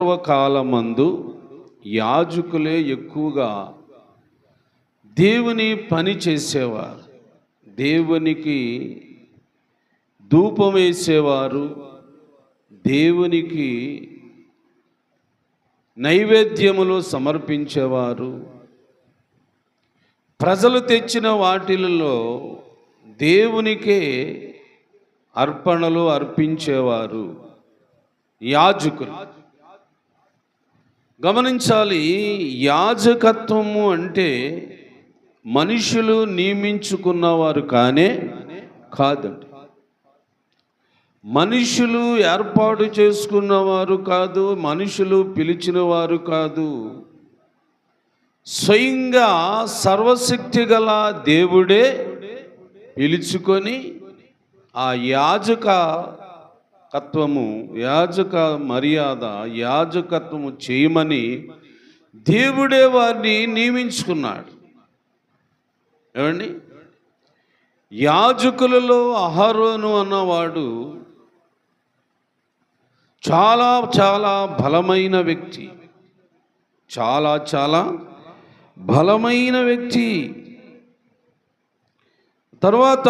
పూర్వకాలమందు యాజకులే ఎక్కువగా దేవుని పని చేసేవారు. దేవునికి ధూపం వేసేవారు. దేవునికి నైవేద్యములు సమర్పించేవారు. ప్రజలు తెచ్చిన వాటిలలో దేవునికే అర్పణలు అర్పించేవారు. యాజకులు. గమనించాలి యాజకత్వము అంటే మనుషులు నియమించుకున్నవారు కానే కాదండి. మనుషులు ఏర్పాటు చేసుకున్నవారు కాదు మనుషులు పిలిచిన వారు కాదు. స్వయంగా సర్వశక్తి గల దేవుడే పిలుచుకొని ఆ యాజక కత్వము యాజక మర్యాద యాజకత్వము చేయమని దేవుడే వారిని నియమించుకున్నాడు. ఏమండి? యాజకులలో అహరోను అన్నవాడు చాలా చాలా బలమైన వ్యక్తి. చాలా చాలా బలమైన వ్యక్తి. తర్వాత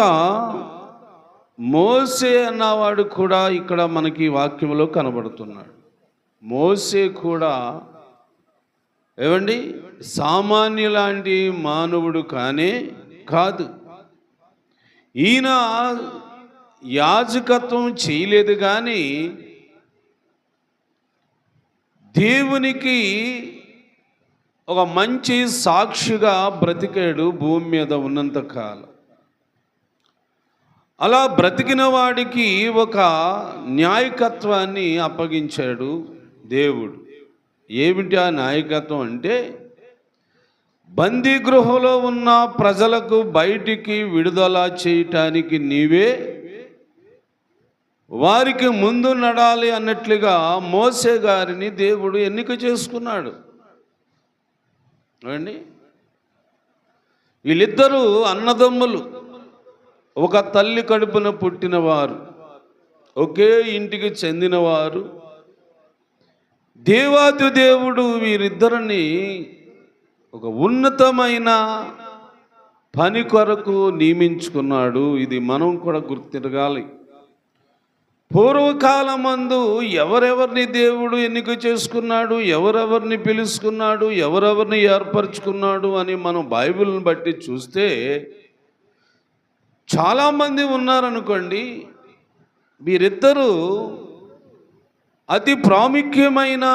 మోసే అన్నవాడు కూడా ఇక్కడ మనకి వాక్యంలో కనబడుతున్నాడు. మోసే కూడా ఏమండి? సామాన్యులాంటి మానవుడు కానే కాదు. ఈయన యాజకత్వం చేయలేదు కానీ దేవునికి ఒక మంచి సాక్షిగా బ్రతికాడు భూమి మీద ఉన్నంత కాలం. అలా బ్రతికిన వాడికి ఒక న్యాయకత్వాన్ని అప్పగించాడు దేవుడు. ఏమిటి ఆ నాయకత్వం అంటే బందీ గృహంలో ఉన్న ప్రజలకు బయటికి విడుదల చేయటానికి నీవే వారికి ముందు నడాలి అన్నట్లుగా మోసే గారిని దేవుడు ఎన్నిక చేసుకున్నాడు. అండి వీళ్ళిద్దరూ అన్నదమ్ములు. ఒక తల్లి కడుపున పుట్టినవారు ఒకే ఇంటికి చెందినవారు దేవాది దేవుడు వీరిద్దరిని ఒక ఉన్నతమైన పని కొరకు నియమించుకున్నాడు. ఇది మనం కూడా గుర్తిరగాలి. పూర్వకాలమందు ఎవరెవరిని దేవుడు ఎన్నిక చేసుకున్నాడు ఎవరెవరిని పిలుచుకున్నాడు ఎవరెవరిని ఏర్పరచుకున్నాడు అని మనం బైబిల్ని బట్టి చూస్తే చాలామంది ఉన్నారనుకోండి వీరిద్దరూ అతి ప్రాముఖ్యమైన